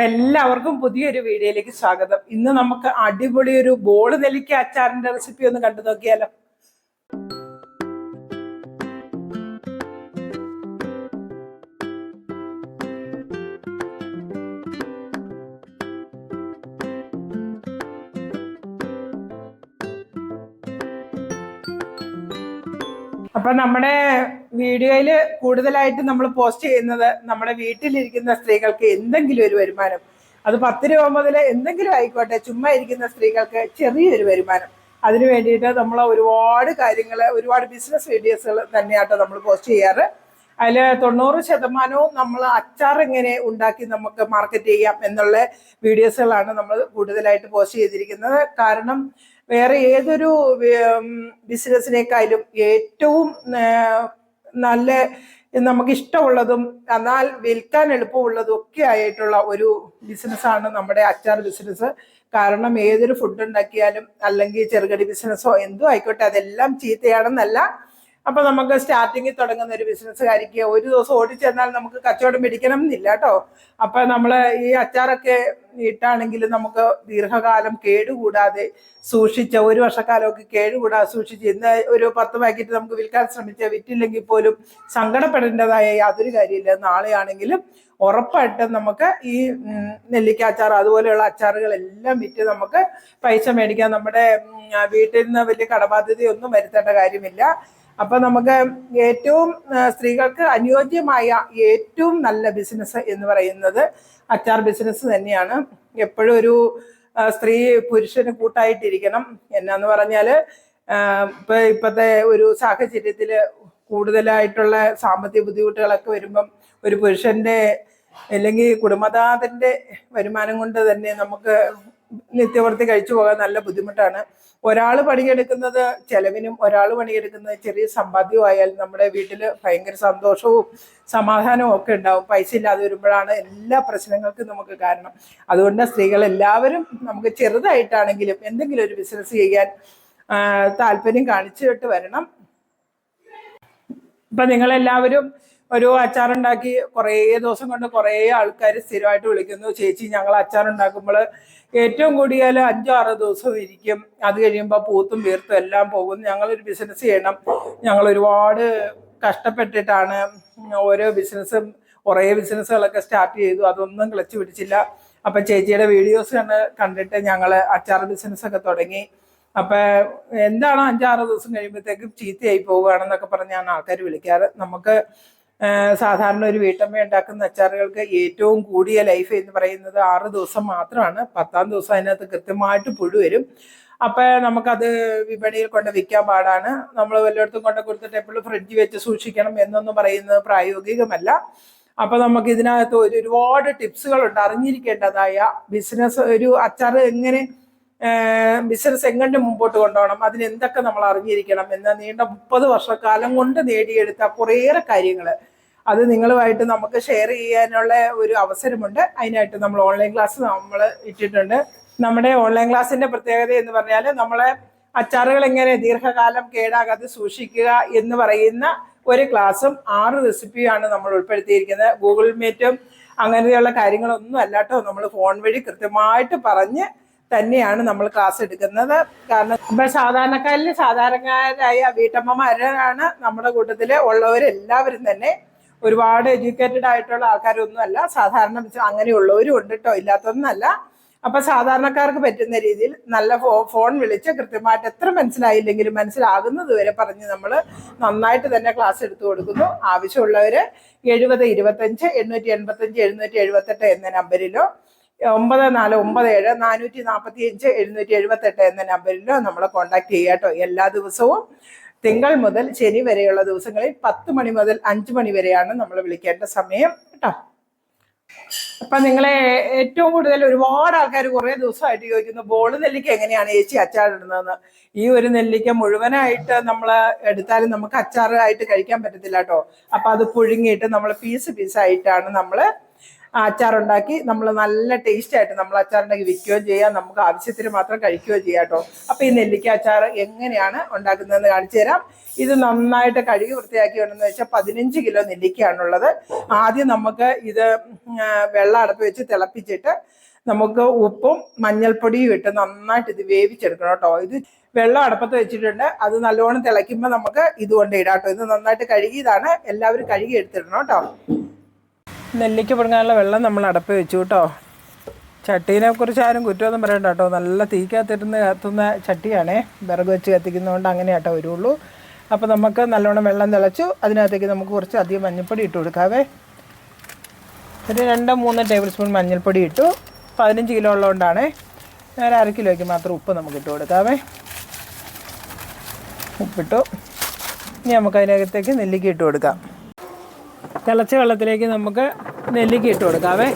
അപ്പൊ എല്ലാവർക്കും പുതിയൊരു വീഡിയോയിലേക്ക് സ്വാഗതം. ഇന്ന് നമുക്ക് അടിപൊളി ഒരു ബോൾ നെല്ലിക്ക അച്ചാറിന്റെ റെസിപ്പി ഒന്ന് കണ്ടു നോക്കിയാലോ? അപ്പൊ നമ്മുടെ വീഡിയോയിൽ കൂടുതലായിട്ട് നമ്മൾ പോസ്റ്റ് ചെയ്യുന്നത് നമ്മുടെ വീട്ടിലിരിക്കുന്ന സ്ത്രീകൾക്ക് എന്തെങ്കിലും ഒരു വരുമാനം. അത് പത്ത് രൂപ മുതൽ എന്തെങ്കിലും ആയിക്കോട്ടെ ചുമ്മാ ഇരിക്കുന്ന സ്ത്രീകൾക്ക് ചെറിയൊരു വരുമാനം. അതിനു വേണ്ടിയിട്ട് നമ്മൾ ഒരുപാട് കാര്യങ്ങൾ ഒരുപാട് ബിസിനസ് വീഡിയോസുകൾ തന്നെയാട്ടോ നമ്മൾ പോസ്റ്റ് ചെയ്യാറ്. അതിൽ തൊണ്ണൂറ് ശതമാനവും നമ്മൾ അച്ചാർ എങ്ങനെ ഉണ്ടാക്കി നമുക്ക് മാർക്കറ്റ് ചെയ്യാം എന്നുള്ള വീഡിയോസുകളാണ് നമ്മൾ കൂടുതലായിട്ട് പോസ്റ്റ് ചെയ്തിരിക്കുന്നത്. കാരണം വേറെ ഏതൊരു ബിസിനസ്സിനേക്കാളും ഏറ്റവും നല്ല നമുക്ക് ഇഷ്ടമുള്ളതും എന്നാൽ വിൽക്കാൻ എളുപ്പമുള്ളതും ഒക്കെ ആയിട്ടുള്ള ഒരു ബിസിനസ്സാണ് നമ്മുടെ അച്ചാർ ബിസിനസ് കാരണം ഏതൊരു ഫുഡ് ഉണ്ടാക്കിയാലും അല്ലെങ്കിൽ ചെറുകടി ബിസിനസ്സോ എന്തോ ആയിക്കോട്ടെ അതെല്ലാം ചീത്തയാണെന്നല്ല. അപ്പൊ നമുക്ക് സ്റ്റാർട്ടിങ്ങിൽ തുടങ്ങുന്ന ഒരു ബിസിനസ്സുകാരിക്ക് ഒരു ദിവസം ഓടിച്ചെന്നാൽ നമുക്ക് കച്ചവടം പിടിക്കണം എന്നില്ല കേട്ടോ. അപ്പൊ നമ്മൾ ഈ അച്ചാറൊക്കെ ഇട്ടാണെങ്കിൽ നമുക്ക് ദീർഘകാലം കേടുകൂടാതെ സൂക്ഷിച്ച ഒരു വർഷക്കാലമൊക്കെ കേടുകൂടാതെ സൂക്ഷിച്ച് ഇന്ന് ഒരു പത്ത് പാക്കറ്റ് നമുക്ക് വിൽക്കാൻ ശ്രമിച്ച വിറ്റില്ലെങ്കിൽ പോലും സങ്കടപ്പെടേണ്ടതായ യാതൊരു കാര്യമില്ല. നാളെയാണെങ്കിലും ഉറപ്പായിട്ടും നമുക്ക് ഈ നെല്ലിക്ക അച്ചാർ അതുപോലെയുള്ള അച്ചാറുകളെല്ലാം വിറ്റ് നമുക്ക് പൈസ മേടിക്കാം. നമ്മുടെ വീട്ടിൽ നിന്ന് വലിയ കടബാധ്യതയൊന്നും വരുത്തേണ്ട കാര്യമില്ല. അപ്പൊ നമുക്ക് ഏറ്റവും സ്ത്രീകൾക്ക് അനുയോജ്യമായ ഏറ്റവും നല്ല ബിസിനസ് എന്ന് പറയുന്നത് അച്ചാർ ബിസിനസ് തന്നെയാണ്. എപ്പോഴും ഒരു സ്ത്രീ പുരുഷന് കൂട്ടായിട്ടിരിക്കണം. എന്നാന്ന് പറഞ്ഞാൽ ആ, ഇപ്പൊ ഇപ്പത്തെ ഒരു സാഹചര്യത്തിൽ കൂടുതലായിട്ടുള്ള സാമ്പത്തിക ബുദ്ധിമുട്ടുകളൊക്കെ വരുമ്പം ഒരു പുരുഷന്റെ അല്ലെങ്കിൽ കുടുംബനാഥന്റെ വരുമാനം കൊണ്ട് തന്നെ നമുക്ക് നിത്യവൃത്തി കഴിച്ചു പോകാൻ നല്ല ബുദ്ധിമുട്ടാണ്. ഒരാൾ പണിയെടുക്കുന്നത് ചെലവിനും ഒരാൾ പണിയെടുക്കുന്നത് ചെറിയ സമ്പാദ്യമായാൽ നമ്മുടെ വീട്ടിൽ ഭയങ്കര സന്തോഷവും സമാധാനവും ഒക്കെ ഉണ്ടാവും. പൈസ ഇല്ലാതെ വരുമ്പോഴാണ് എല്ലാ പ്രശ്നങ്ങൾക്കും നമുക്ക് കാരണം. അതുകൊണ്ട് സ്ത്രീകൾ എല്ലാവരും നമുക്ക് ചെറുതായിട്ടാണെങ്കിലും എന്തെങ്കിലും ഒരു ബിസിനസ് ചെയ്യാൻ താല്പര്യം കാണിച്ചിട്ട് വരണം. ഇപ്പൊ നിങ്ങളെല്ലാവരും ഒരു അച്ചാറുണ്ടാക്കി കുറേ ദിവസം കൊണ്ട് കുറേ ആൾക്കാർ സ്ഥിരമായിട്ട് വിളിക്കുന്നു. ചേച്ചി ഞങ്ങൾ അച്ചാറുണ്ടാക്കുമ്പോൾ ഏറ്റവും കൂടിയാൽ അഞ്ചോ ആറോ ദിവസം ഇരിക്കും. അത് കഴിയുമ്പോൾ പൂത്തും വീർത്തും എല്ലാം പോകും. ഞങ്ങളൊരു ബിസിനസ് ചെയ്യണം. ഞങ്ങൾ ഒരുപാട് കഷ്ടപ്പെട്ടിട്ടാണ് ഓരോ ബിസിനസ്സും കുറേ ബിസിനസ്സുകളൊക്കെ സ്റ്റാർട്ട് ചെയ്തു. അതൊന്നും കിളച്ചു പിടിച്ചില്ല. അപ്പം ചേച്ചിയുടെ വീഡിയോസ് കണ്ട് കണ്ടിട്ട് ഞങ്ങൾ അച്ചാർ ബിസിനസ്സൊക്കെ തുടങ്ങി. അപ്പം എന്താണ് അഞ്ചാറ് ദിവസം കഴിയുമ്പോഴത്തേക്കും ചീത്തയായി പോവുകയാണെന്നൊക്കെ പറഞ്ഞാണ് ആൾക്കാർ വിളിക്കാറ്. നമുക്ക് സാധാരണ ഒരു വീട്ടമ്മ ഉണ്ടാക്കുന്ന അച്ചാറുകൾക്ക് ഏറ്റവും കൂടിയ ലൈഫ് എന്ന് പറയുന്നത് ആറ് ദിവസം മാത്രമാണ്. പത്താം ദിവസം അതിനകത്ത് കൃത്യമായിട്ട് പുഴു വരും. അപ്പൊ നമുക്കത് വിപണിയിൽ കൊണ്ട് വിൽക്കാൻ പാടാണ്. നമ്മൾ വല്ലയിടത്തും കൊണ്ട് കൊടുത്തിട്ട് എപ്പോഴും ഫ്രിഡ്ജ് വെച്ച് സൂക്ഷിക്കണം എന്നൊന്നും പറയുന്നത് പ്രായോഗികമല്ല. അപ്പൊ നമുക്ക് ഇതിനകത്ത് ഒരു ഒരുപാട് ടിപ്സുകളുണ്ട് അറിഞ്ഞിരിക്കേണ്ടതായ ബിസിനസ് ഒരു അച്ചാർ എങ്ങനെ ബിസിനസ് എങ്ങനെ മുമ്പോട്ട് കൊണ്ടുപോകണം? അതിന് എന്തൊക്കെ നമ്മൾ അറിഞ്ഞിരിക്കണം? എന്ന നീണ്ട മുപ്പത് വർഷക്കാലം കൊണ്ട് നേടിയെടുത്ത കുറേയേറെ കാര്യങ്ങൾ. അത് നിങ്ങളുമായിട്ട് നമുക്ക് ഷെയർ ചെയ്യാനുള്ള ഒരു അവസരമുണ്ട്. അതിനായിട്ട് നമ്മൾ ഓൺലൈൻ ക്ലാസ് നമ്മൾ ഇട്ടിട്ടുണ്ട്. നമ്മുടെ ഓൺലൈൻ ക്ലാസ്സിന്റെ പ്രത്യേകത എന്ന് പറഞ്ഞാൽ നമ്മളെ അച്ചാറുകൾ എങ്ങനെ ദീർഘകാലം കേടാകാതെ സൂക്ഷിക്കുക എന്ന് പറയുന്ന ഒരു ക്ലാസ്സും ആറ് റെസിപ്പിയാണ് നമ്മൾ ഉൾപ്പെടുത്തിയിരിക്കുന്നത്. ഗൂഗിൾ മീറ്റും അങ്ങനെയുള്ള കാര്യങ്ങളൊന്നും അല്ലാട്ടോ. നമ്മൾ ഫോൺ വഴി കൃത്യമായിട്ട് പറഞ്ഞ് തന്നെയാണ് നമ്മൾ ക്ലാസ് എടുക്കുന്നത്. കാരണം ഇപ്പൊ സാധാരണക്കാരിൽ സാധാരണക്കാരായ വീട്ടമ്മമാരാണ് നമ്മുടെ കൂട്ടത്തിൽ ഉള്ളവരെല്ലാവരും തന്നെ. ഒരുപാട് എഡ്യൂക്കേറ്റഡ് ആയിട്ടുള്ള ആൾക്കാരൊന്നും അല്ല സാധാരണ അങ്ങനെയുള്ളവരും ഉണ്ട് കേട്ടോ ഇല്ലാത്തതൊന്നല്ല അപ്പൊ സാധാരണക്കാർക്ക് പറ്റുന്ന രീതിയിൽ നല്ല ഫോൺ വിളിച്ച് കൃത്യമായിട്ട് എത്ര മനസ്സിലായില്ലെങ്കിലും മനസ്സിലാകുന്നത് വരെ പറഞ്ഞ് നമ്മൾ നന്നായിട്ട് തന്നെ ക്ലാസ് എടുത്തു കൊടുക്കുന്നു. ആവശ്യമുള്ളവർ എഴുപത് ഇരുപത്തഞ്ച് എണ്ണൂറ്റി എൺപത്തഞ്ച് എഴുന്നൂറ്റി എഴുപത്തെട്ട് എന്ന നമ്പറിലോ ഒമ്പത് നാല് ഒമ്പത് ഏഴ് നാനൂറ്റി നാൽപ്പത്തി അഞ്ച് എഴുന്നൂറ്റി എഴുപത്തെട്ട് എന്ന നമ്പറിൽ നമ്മളെ കോൺടാക്ട് ചെയ്യുക കേട്ടോ. എല്ലാ ദിവസവും തിങ്കൾ മുതൽ ശനി വരെയുള്ള ദിവസങ്ങളിൽ പത്ത് മണി മുതൽ അഞ്ച് മണി വരെയാണ് നമ്മൾ വിളിക്കേണ്ട സമയം കേട്ടോ. അപ്പൊ നിങ്ങളെ ഏറ്റവും കൂടുതൽ ഒരുപാട് ആൾക്കാർ കുറെ ദിവസമായിട്ട് ചോദിക്കുന്നു ബോൾ നെല്ലിക്ക എങ്ങനെയാണ് ചേച്ചി അച്ചാറിടുന്നതെന്ന് ഈ ഒരു നെല്ലിക്ക മുഴുവനായിട്ട് നമ്മൾ എടുത്താലും നമുക്ക് അച്ചാറായിട്ട് കഴിക്കാൻ പറ്റത്തില്ല കേട്ടോ. അപ്പൊ അത് പുഴുങ്ങിയിട്ട് നമ്മൾ പീസ് പീസായിട്ടാണ് നമ്മൾ ആ അച്ചാറുണ്ടാക്കി നമ്മൾ നല്ല ടേസ്റ്റ് ആയിട്ട് നമ്മൾ അച്ചാറുണ്ടാക്കി വിൽക്കുകയും ചെയ്യാം നമുക്ക് ആവശ്യത്തിന് മാത്രം കഴിക്കുകയോ ചെയ്യാം കേട്ടോ അപ്പോൾ ഈ നെല്ലിക്ക അച്ചാർ എങ്ങനെയാണ് ഉണ്ടാക്കുന്നതെന്ന് കാണിച്ചു തരാം. ഇത് നന്നായിട്ട് കഴുകി വൃത്തിയാക്കി വേണമെന്ന് വെച്ചാൽ പതിനഞ്ച് കിലോ നെല്ലിക്കയാണുള്ളത്. ആദ്യം നമുക്ക് ഇത് വെള്ളം അടപ്പ് വെച്ച് തിളപ്പിച്ചിട്ട് നമുക്ക് ഉപ്പും മഞ്ഞൾപ്പൊടിയും ഇട്ട് നന്നായിട്ട് ഇത് വേവിച്ചെടുക്കണം കേട്ടോ ഇത് വെള്ളം അടപ്പത്ത് വെച്ചിട്ടുണ്ട്. അത് നല്ലോണം തിളയ്ക്കുമ്പോൾ നമുക്ക് ഇതുകൊണ്ട് ഇടാം കേട്ടോ ഇത് നന്നായിട്ട് കഴുകിയതാണ് എല്ലാവരും കഴുകി എടുത്തിടണം കേട്ടോ നെല്ലിക്ക പുഴുങ്ങാനുള്ള വെള്ളം നമ്മൾ അടപ്പ് വെച്ചു കേട്ടോ. ചട്ടീനെ കുറിച്ച് ആരും കുറ്റമൊന്നും പറയണ്ട കേട്ടോ. നല്ല തീക്കകത്തിരുന്ന് കത്തുന്ന ചട്ടിയാണേ. വിറക് വെച്ച് കത്തിക്കുന്നതുകൊണ്ട് അങ്ങനെ കേട്ടോ വരുള്ളൂ. അപ്പോൾ നമുക്ക് നല്ലോണം വെള്ളം തിളച്ചു. അതിനകത്തേക്ക് നമുക്ക് കുറച്ച് അധികം മഞ്ഞൾപ്പൊടി ഇട്ട് കൊടുക്കാവേ. ഒരു രണ്ട് മൂന്ന് ടേബിൾ സ്പൂൺ മഞ്ഞൾപ്പൊടി ഇട്ടു. പതിനഞ്ച് കിലോ ഉള്ളതുകൊണ്ടാണേ. ഞാൻ അര കിലോയ്ക്ക് മാത്രം ഉപ്പ് നമുക്ക് ഇട്ട് കൊടുക്കാവേ. ഉപ്പിട്ടു. ഇനി നമുക്ക് അതിനകത്തേക്ക് നെല്ലിക്ക ഇട്ട് കൊടുക്കാം. തിളച്ച വെള്ളത്തിലേക്ക് നമുക്ക് നെല്ലിക്ക ഇട്ട് കൊടുക്കാവേ.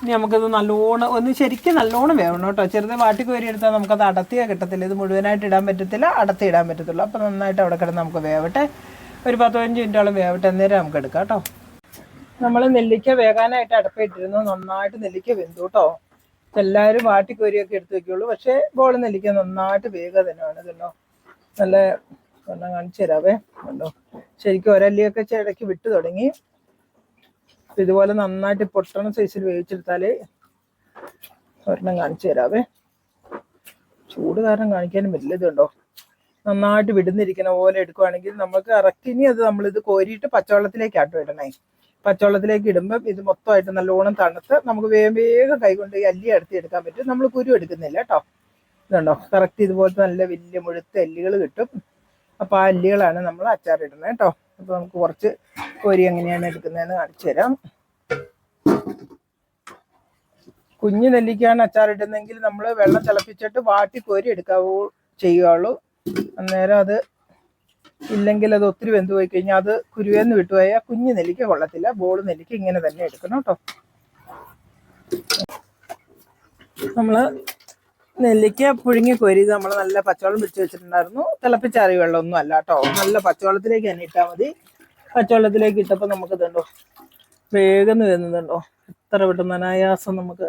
ഇനി നമുക്കത് നല്ലോണം ഒന്ന് ശരിക്കും നല്ലോണം വേവണം കേട്ടോ. ചെറുതെ വാട്ടി കോരി എടുത്താൽ നമുക്കത് അടത്തിയാൽ കിട്ടത്തില്ല. ഇത് മുഴുവനായിട്ട് ഇടാൻ പറ്റത്തില്ല അടത്തി ഇടാൻ പറ്റത്തുള്ളൂ അപ്പോൾ നന്നായിട്ട് അവിടെ കിടന്ന് നമുക്ക് വേവട്ടെ. ഒരു പത്ത് പതിനഞ്ച് മിനിറ്റോളം വേവട്ടെ. അന്നേരം നമുക്ക് എടുക്കാം കേട്ടോ. നമ്മൾ നെല്ലിക്ക വേകാനായിട്ട് അടപ്പിട്ടിരുന്നു. നന്നായിട്ട് നെല്ലിക്ക വെന്തു കേട്ടോ. എല്ലാവരും വാട്ടിക്കോരിയൊക്കെ എടുത്തു വെക്കുള്ളൂ. പക്ഷേ ബോൾ നെല്ലിക്ക നന്നായിട്ട് വേഗ തന്നെയാണ് ഇതല്ലോ നല്ല ഒരെണ്ണം കാണിച്ചു തരാവേ. കണ്ടോ? ശരിക്കും ഒരല്ലിയൊക്കെ ഇടയ്ക്ക് വിട്ടു തുടങ്ങി. ഇതുപോലെ നന്നായിട്ട് പൊട്ടണ സൈസിൽ വേവിച്ചെടുത്താലേ ഒരെണ്ണം കാണിച്ചു തരാവേ. ചൂട് കാരണം കാണിക്കാനും വലിയ ഇതുണ്ടോ? നന്നായിട്ട് വിടുന്നിരിക്കുന്ന പോലെ എടുക്കുവാണെങ്കിൽ നമുക്ക് കറക്റ്റ് ഇനി അത് നമ്മളിത് കോരിയിട്ട് പച്ചവെള്ളത്തിലേക്കാട്ടോ ഇടണേ. പച്ചവെള്ളത്തിലേക്ക് ഇടുമ്പം ഇത് മൊത്തമായിട്ട് നല്ലോണം തണുത്ത് നമുക്ക് വേഗം വേഗം കൈകൊണ്ട് അല്ലി അടുത്ത് എടുക്കാൻ പറ്റും. നമ്മൾ കുരു എടുക്കുന്നില്ല കേട്ടോ. ഇതുണ്ടോ? കറക്റ്റ് ഇതുപോലത്തെ നല്ല വലിയ മുഴുത്ത അല്ലികൾ കിട്ടും. അപ്പോൾ ആ അല്ലികളാണ് നമ്മൾ അച്ചാറിടുന്നത് കേട്ടോ. അപ്പോൾ നമുക്ക് കുറച്ച് കോരി എങ്ങനെയാണ് എടുക്കുന്നതെന്ന് കാണിച്ചു തരാം. കുഞ്ഞു നെല്ലിക്കാണ് അച്ചാറിടുന്നെങ്കിൽ നമ്മൾ വെള്ളം തിളപ്പിച്ചിട്ട് വാട്ടി കോരി എടുക്കാവൂ ചെയ്യുകയുള്ളൂ. അന്നേരം അത് ഇല്ലെങ്കിൽ അത് ഒത്തിരി വെന്ത് പോയി കഴിഞ്ഞാൽ അത് കുരുവേന്ന് വിട്ടുപോയാൽ കുഞ്ഞു നെല്ലിക്ക കൊള്ളത്തില്ല. ബോൾ നെല്ലിക്ക ഇങ്ങനെ തന്നെ എടുക്കണം കേട്ടോ. നമ്മൾ നെല്ലിക്ക പുഴുങ്ങി കോരി നമ്മൾ നല്ല പച്ചവെള്ളം പിടിച്ച് വെച്ചിട്ടുണ്ടായിരുന്നു. തിളപ്പിച്ചാറി വെള്ളമൊന്നും അല്ല കേട്ടോ. നല്ല പച്ചവെള്ളത്തിലേക്ക് തന്നെ ഇട്ടാൽ മതി. പച്ചവെള്ളത്തിലേക്ക് ഇട്ടപ്പോൾ നമുക്ക് ഇതുണ്ടോ? വേഗം വരുന്നുണ്ടോ എത്ര പെട്ടെന്ന് അനായാസം നമുക്ക്.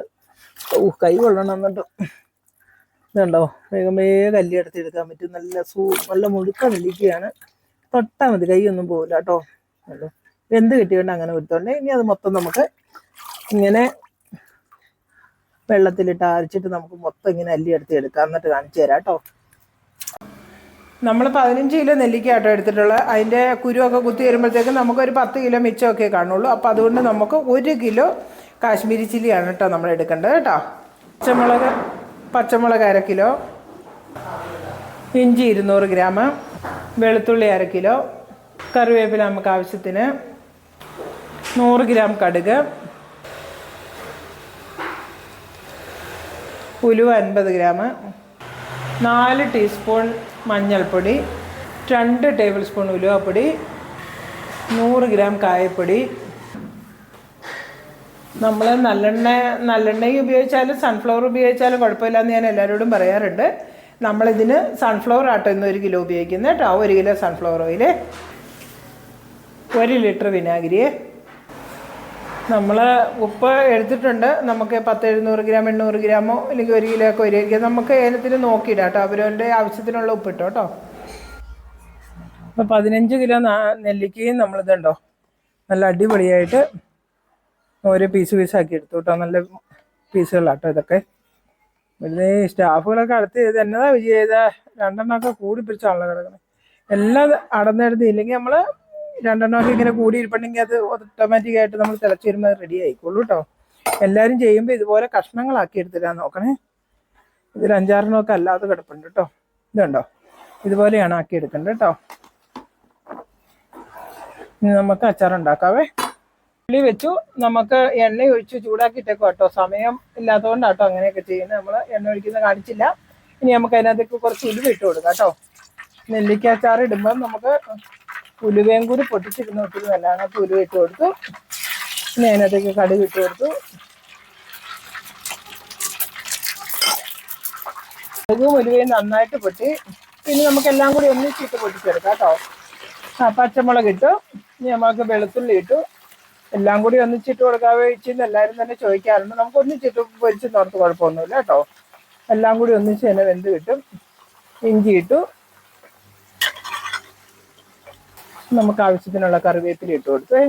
കൈ കൊള്ളണം എന്നിട്ട് ഇതുണ്ടോ? വേഗം വേഗം അല്ലി എടുത്ത് എടുക്കാൻ പറ്റും. നല്ല സൂ നല്ല മുഴുക്ക നെല്ലിക്കയാണ്. തൊട്ടാൽ മതി. കൈയൊന്നും പോകില്ല കേട്ടോ. എന്ത് കിട്ടിയോണ്ട് അങ്ങനെ കൊടുത്തോണ്ട് ഇനി അത് മൊത്തം നമുക്ക് ഇങ്ങനെ വെള്ളത്തിലിട്ട് അരച്ചിട്ട് നമുക്ക് മൊത്തം ഇങ്ങനെ അല്ലി എടുത്ത് എടുക്കാം. എന്നിട്ട് കാണിച്ചു തരാം കേട്ടോ. നമ്മൾ പതിനഞ്ച് കിലോ നെല്ലിക്ക ആട്ടോ എടുത്തിട്ടുള്ളത് അതിന്റെ കുരുവൊക്കെ കുത്തി വരുമ്പോഴത്തേക്കും നമുക്കൊരു പത്ത് കിലോ മിച്ചമൊക്കെ കാണുള്ളൂ. അപ്പോൾ അതുകൊണ്ട് നമുക്ക് ഒരു കിലോ കാശ്മീരി ചില്ലിയാണ് കേട്ടോ നമ്മൾ എടുക്കേണ്ടത് കേട്ടോ. പച്ചമുളക് പച്ചമുളക് അര കിലോ. ഇഞ്ചി ഇരുന്നൂറ് ഗ്രാം. വെളുത്തുള്ളി അര കിലോ. കറിവേപ്പില നമുക്ക് ആവശ്യത്തിന് നൂറ് ഗ്രാം കടുക്. ഉലുവ അൻപത് ഗ്രാം നാല് ടീസ്പൂൺ മഞ്ഞൾപ്പൊടി രണ്ട് ടേബിൾ സ്പൂൺ ഉലുവപ്പൊടി നൂറ് ഗ്രാം കായപ്പൊടി. നമ്മൾ നല്ലെണ്ണ നല്ലെണ്ണയും ഉപയോഗിച്ചാലും സൺഫ്ലവർ ഉപയോഗിച്ചാലും കുഴപ്പമില്ലെന്ന് ഞാൻ എല്ലാവരോടും പറയാറുണ്ട്. നമ്മളിതിന് സൺഫ്ലവർ ആട്ടോ ഇന്ന് ഒരു കിലോ ഉപയോഗിക്കുന്നത്. കേട്ടോ ഒരു കിലോ സൺഫ്ലവർ ഓയിൽ ഒരു ലിറ്റർ വിനാഗിരി നമ്മൾ ഉപ്പ് എടുത്തിട്ടുണ്ട്. നമുക്ക് പത്ത് എഴുന്നൂറ് ഗ്രാം എണ്ണൂറ് ഗ്രാമോ അല്ലെങ്കിൽ ഒരു കിലോ ഒക്കെ ഒരു നമുക്ക് ഏനത്തിന് നോക്കിയിടാം കേട്ടോ. അവരവരുടെ ആവശ്യത്തിനുള്ള ഉപ്പ് ഇട്ടോ കേട്ടോ. അപ്പോൾ പതിനഞ്ച് കിലോ നെല്ലിക്കയും നമ്മളിതുണ്ടോ നല്ല അടിപൊളിയായിട്ട് ഓരോ പീസ് പീസാക്കി എടുത്തു കേട്ടോ. നല്ല പീസുകളാട്ടോ ഇതൊക്കെ. വെറുതെ സ്റ്റാഫുകളൊക്കെ അടുത്ത് ചെയ്ത് എന്നതാ വിജയ? ചെയ്ത രണ്ടെണ്ണമൊക്കെ കൂടി പിടിച്ചാണല്ലോ കിടക്കുന്നത്. എല്ലാം അടന്നെടുത്ത് ഇല്ലെങ്കിൽ നമ്മൾ രണ്ടെണ്ണമൊക്കെ ഇങ്ങനെ കൂടി ഇരിപ്പുണ്ടെങ്കിൽ അത് ഓട്ടോമാറ്റിക് ആയിട്ട് നമ്മൾ തിളച്ച് വരുമ്പോൾ റെഡി ആയിക്കോളൂ കേട്ടോ എല്ലാവരും ചെയ്യുമ്പോൾ ഇതുപോലെ കഷ്ണങ്ങളാക്കി എടുത്തിടാൻ നോക്കണേ. ഇതിൽ അഞ്ചാറെണ്ണമൊക്കെ അല്ലാതെ കിടപ്പുണ്ട് കേട്ടോ ഇതുണ്ടോ ഇതുപോലെയാണ് ആക്കി എടുക്കേണ്ടത് കേട്ടോ ഇനി നമുക്ക് അച്ചാർ ഉണ്ടാക്കാവേ. ഉള്ളി വെച്ചു. നമുക്ക് എണ്ണ ഒഴിച്ച് ചൂടാക്കിയിട്ടേക്കോ കേട്ടോ സമയം ഇല്ലാത്തതുകൊണ്ടാണ് ഇല്ലാത്തതുകൊണ്ടാട്ടോ അങ്ങനെയൊക്കെ ചെയ്യുന്നത്. നമ്മൾ എണ്ണ ഒഴിക്കുന്ന കാണിച്ചില്ല. ഇനി നമുക്ക് അതിനകത്തേക്ക് കുറച്ച് ഉലുവ ഇട്ട് കൊടുക്കാം കേട്ടോ നെല്ലിക്ക അച്ചാർ ഇടുമ്പം നമുക്ക് ഉലുവയും കൂടി പൊട്ടിച്ചിരുന്ന. ഒത്തിരി നല്ലതാണ് അപ്പോൾ ഉലുവ ഇട്ട് കൊടുത്തു. പിന്നെ അതിനകത്തേക്ക് കടുക് ഇട്ട് കൊടുത്തു. കടുകും ഉലുവയും നന്നായിട്ട് പൊട്ടി. ഇനി നമുക്ക് എല്ലാം കൂടി ഒന്നിച്ചിട്ട് പൊട്ടിച്ചെടുക്കാം കേട്ടോ. ആ പച്ചമുളക് ഇട്ടു. ഇനി നമ്മൾക്ക് വെളുത്തുള്ളി ഇട്ടു. എല്ലാം കൂടി ഒന്നിച്ചിട്ട് കൊടുക്കാവേ ഇച്ചിന്ന് എല്ലാവരും തന്നെ ചോദിക്കാറുണ്ട്. നമുക്ക് ഒന്നിച്ചിട്ട് പൊരിച്ച് നോർത്ത് കുഴപ്പമൊന്നുമില്ല കേട്ടോ. എല്ലാം കൂടി ഒന്നിച്ച് തന്നെ വെന്ത് കിട്ടും. ഇഞ്ചി ഇട്ടു. നമുക്ക് ആവശ്യത്തിനുള്ള കറിവേപ്പില ഇട്ട് കൊടുത്ത്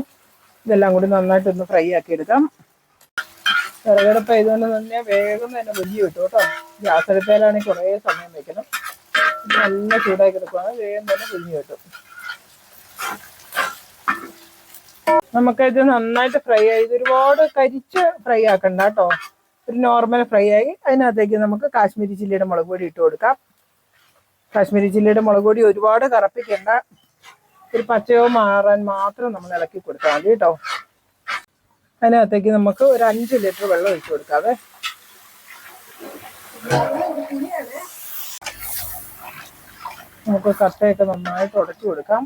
ഇതെല്ലാം കൂടി നന്നായിട്ട് ഒന്ന് ഫ്രൈ ആക്കി എടുക്കാം. വിറകടുപ്പ് ആയതുകൊണ്ട് തന്നെ വേഗം തന്നെ വലിയ കിട്ടും കേട്ടോ. ഗ്യാസ് അടുപ്പയിലാണെങ്കിൽ കുറേ സമയം വെക്കണം. നല്ല ചൂടാക്കി എടുക്കുവാണ് വേഗം തന്നെ വലിയ കിട്ടും. നമുക്കത് നന്നായിട്ട് ഫ്രൈ ആയി. ഒരുപാട് കരിച്ച് ഫ്രൈ ആക്കണ്ട കേട്ടോ. ഒരു നോർമൽ ഫ്രൈ ആയി. അതിനകത്തേക്ക് നമുക്ക് കാശ്മീരി ചില്ലിയുടെ മുളക് പൊടി ഇട്ട് കൊടുക്കാം. കാശ്മീരി ചില്ലിയുടെ മുളക് പൊടി ഒരുപാട് കറപ്പിക്കണ്ട. ഒരു പച്ചയോ മാറാൻ മാത്രം നമ്മൾ ഇളക്കി കൊടുത്താൽ മതി കേട്ടോ. അതിനകത്തേക്ക് നമുക്ക് ഒരു അഞ്ച് ലിറ്റർ വെള്ളം ഒഴിച്ചു കൊടുക്കാവേ. നമുക്ക് കട്ടയൊക്കെ നന്നായിട്ട് ഉടച്ചു കൊടുക്കാം.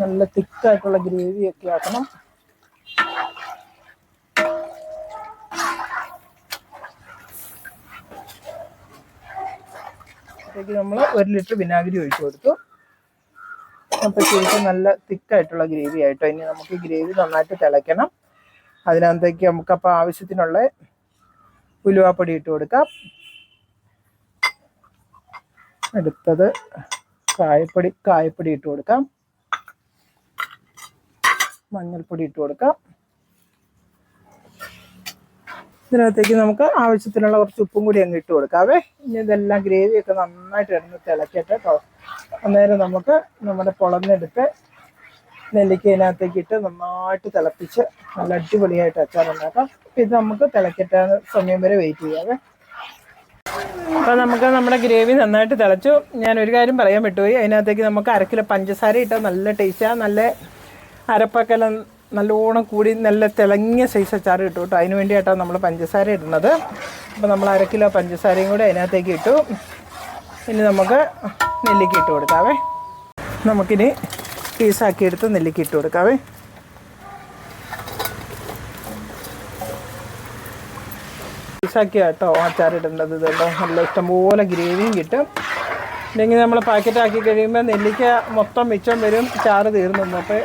നല്ല തിക്കായിട്ടുള്ള ഗ്രേവി ഒക്കെ ആക്കണം. നമ്മൾ ഒരു ലിറ്റർ വിനാഗിരി ഒഴിച്ചു കൊടുത്തു. അപ്പോൾ ശരിക്കും നല്ല തിക്കായിട്ടുള്ള ഗ്രേവി ആയിട്ടോ. ഇനി നമുക്ക് ഗ്രേവി നന്നായിട്ട് തിളയ്ക്കണം. അതിനകത്തേക്ക് നമുക്കപ്പോൾ ആവശ്യത്തിനുള്ള ഉലുവാപ്പൊടി ഇട്ട് കൊടുക്കാം. അടുത്തത് കായപ്പൊടി കായപ്പൊടി ഇട്ട് കൊടുക്കാം. മഞ്ഞൾപ്പൊടി ഇട്ട് കൊടുക്കാം. ഇതിനകത്തേക്ക് നമുക്ക് ആവശ്യത്തിനുള്ള കുറച്ച് ഉപ്പും കൂടി അങ്ങ് ഇട്ട് കൊടുക്കാവേ. ഇനി ഇതെല്ലാം ഗ്രേവിയൊക്കെ നന്നായിട്ട് ഇടന്ന് തിളക്കട്ടെ കേട്ടോ അന്നേരം നമുക്ക് നമ്മുടെ പൊളന്നെടുത്ത് നെല്ലിക്ക ഇതിനകത്തേക്ക് ഇട്ട് നന്നായിട്ട് തിളപ്പിച്ച് നല്ല അടിപൊളിയായിട്ട് അച്ചാർ ഉണ്ടാക്കാം അപ്പം ഇത് നമുക്ക് തിളക്കട്ടെ സമയം വരെ വെയിറ്റ് ചെയ്യാവേ. അപ്പോൾ നമുക്ക് നമ്മുടെ ഗ്രേവി നന്നായിട്ട് തിളച്ചു. ഞാൻ ഒരു കാര്യം പറയാൻ വിട്ടുപോയി. അതിനകത്തേക്ക് നമുക്ക് അരക്കിലോ കിലോ പഞ്ചസാര ഇട്ടാൽ നല്ല ടേസ്റ്റാണ് നല്ല അരപ്പക്കെല്ലാം നല്ലോണം കൂടി നല്ല തിളങ്ങിയ സൈസ് അച്ചാർ ഇട്ടു കേട്ടോ. അതിന് വേണ്ടിയിട്ടാണ് നമ്മൾ പഞ്ചസാര ഇടുന്നത്. അപ്പോൾ നമ്മൾ അര കിലോ പഞ്ചസാരയും കൂടി അതിനകത്തേക്ക് ഇട്ടു. ഇനി നമുക്ക് നെല്ലിക്ക ഇട്ട് കൊടുക്കാവേ. നമുക്കിനി പീസാക്കി എടുത്ത് നെല്ലിക്ക ഇട്ട് കൊടുക്കാവേ. പീസാക്കി കേട്ടോ അച്ചാർ ഇടേണ്ടത് ഇതുണ്ടോ? നല്ല ഇഷ്ടംപോലെ ഗ്രേവിയും കിട്ടും. ഇല്ലെങ്കിൽ നമ്മൾ പാക്കറ്റാക്കി കഴിയുമ്പോൾ നെല്ലിക്ക മൊത്തം മിച്ചം വരും. ചാറ് തീർന്നു. അപ്പോൾ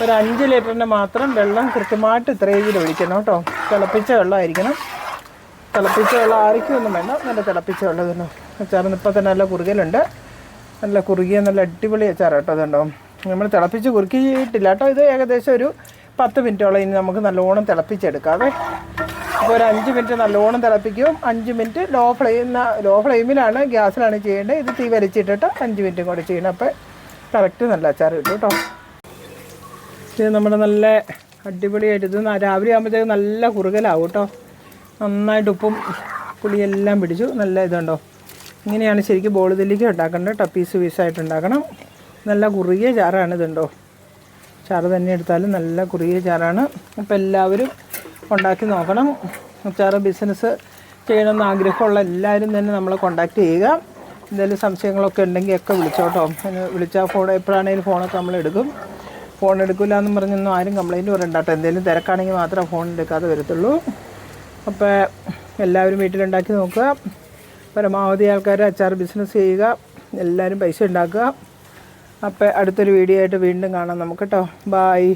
ഒരു അഞ്ച് ലിറ്ററിന് മാത്രം വെള്ളം കൃത്യമായിട്ട് ഇത്ര രീതിയിൽ ഒഴിക്കണം കേട്ടോ. തിളപ്പിച്ച വെള്ളമായിരിക്കണം. തിളപ്പിച്ച വെള്ളം ആറിക്കൊന്നും വേണ്ട. നല്ല തിളപ്പിച്ച വെള്ളം തന്നെ അച്ചാറിന് ഇപ്പം തന്നെ നല്ല കുറുകലുണ്ട്. നല്ല കുറുകിയ നല്ല അടിപൊളി അച്ചാർ കേട്ടോ അതുണ്ടോ നമ്മൾ തിളപ്പിച്ച് കുറുക്കിയിട്ടില്ല കേട്ടോ. ഇത് ഏകദേശം ഒരു പത്ത് മിനിറ്റോളം ഇനി നമുക്ക് നല്ലോണം തിളപ്പിച്ചെടുക്കാവേ. അപ്പോൾ ഒരു അഞ്ച് മിനിറ്റ് നല്ലോണം തിളപ്പിക്കും. അഞ്ച് മിനിറ്റ് ലോ ഫ്ലെയിം ലോ ഫ്ലെയിമിലാണ് ഗ്യാസിലാണ് ചെയ്യേണ്ടത്. ഇത് തീ വലിച്ചിട്ടിട്ട് അഞ്ച് മിനിറ്റും കൂടെ ചെയ്യണം. അപ്പോൾ കറക്റ്റ് നല്ല അച്ചാർ കിട്ടും കേട്ടോ. ഇത് നമ്മുടെ നല്ല അടിപൊളിയായിട്ട് ഇത് രാവിലെ ആകുമ്പോഴത്തേക്ക് നല്ല കുറുകലാവും കേട്ടോ. നന്നായിട്ട് ഉപ്പും പുളിയെല്ലാം പിടിച്ചു. നല്ല ഇതുണ്ടോ. ഇങ്ങനെയാണ് ശരിക്കും ബോൾ ഇതിലേക്ക് ഉണ്ടാക്കേണ്ടത് കേട്ടോ. പീസ് പീസായിട്ട് ഉണ്ടാക്കണം. നല്ല കുറുകിയ ചാറാണ് ഇതുണ്ടോ. ചാറ് തന്നെ എടുത്താലും നല്ല കുറുകിയ ചാറാണ്. അപ്പോൾ എല്ലാവരും ഉണ്ടാക്കി നോക്കണം. അച്ചാറ് ബിസിനസ് ചെയ്യണമെന്ന് ആഗ്രഹമുള്ള എല്ലാവരും തന്നെ നമ്മളെ കോണ്ടാക്ട് ചെയ്യുക. എന്തെങ്കിലും സംശയങ്ങളൊക്കെ ഉണ്ടെങ്കിൽ ഒക്കെ വിളിച്ചോട്ടോ വിളിച്ചാൽ ഫോൺ എപ്പോഴാണെങ്കിലും ഫോണൊക്കെ നമ്മൾ എടുക്കും ഫോൺ എടുക്കില്ല എന്ന് പറഞ്ഞൊന്നും ആരും കംപ്ലൈന്റ് പറയണ്ട കേട്ടോ എന്തെങ്കിലും തിരക്കാണെങ്കിൽ മാത്രമേ ഫോൺ എടുക്കാതെ വരത്തുള്ളൂ. അപ്പോൾ എല്ലാവരും വീട്ടിലുണ്ടാക്കി നോക്കുക. പരമാവധി ആൾക്കാർ അച്ചാർ ബിസിനസ് ചെയ്യുക. എല്ലാവരും പൈസ ഉണ്ടാക്കുക. അപ്പോൾ അടുത്തൊരു വീഡിയോ ആയിട്ട് വീണ്ടും കാണാം നമുക്ക് കേട്ടോ ബായ്